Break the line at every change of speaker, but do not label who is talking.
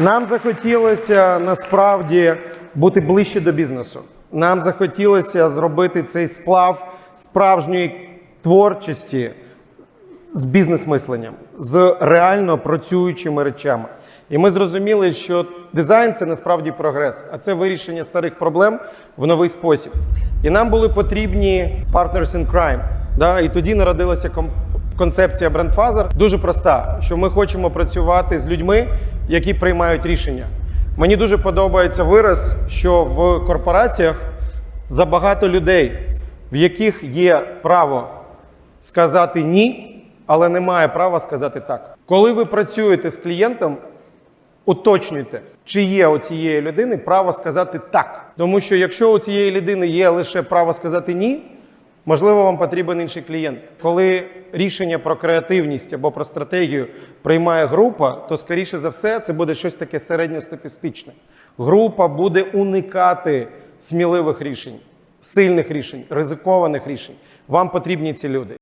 Нам захотілося насправді бути ближче до бізнесу. Нам захотілося зробити цей сплав справжньої творчості з бізнес-мисленням, з реально працюючими речами. І ми зрозуміли, що дизайн це насправді прогрес, а це вирішення старих проблем в новий спосіб. І нам були потрібні partners in crime. Да? І тоді народилася ком- концепція брендфазер. Дуже проста, що ми хочемо працювати з людьми, які приймають рішення. Мені дуже подобається вираз, що в корпораціях забагато людей, в яких є право сказати ні, але немає права сказати так. Коли ви працюєте з клієнтом, уточнюйте, чи є у цієї людини право сказати так. Тому що якщо у цієї людини є лише право сказати ні, можливо, вам потрібен інший клієнт. Коли рішення про креативність або про стратегію приймає група, то скоріше за все це буде щось таке середньостатистичне. Група буде уникати сміливих рішень, сильних рішень, ризикованих рішень. Вам потрібні ці люди.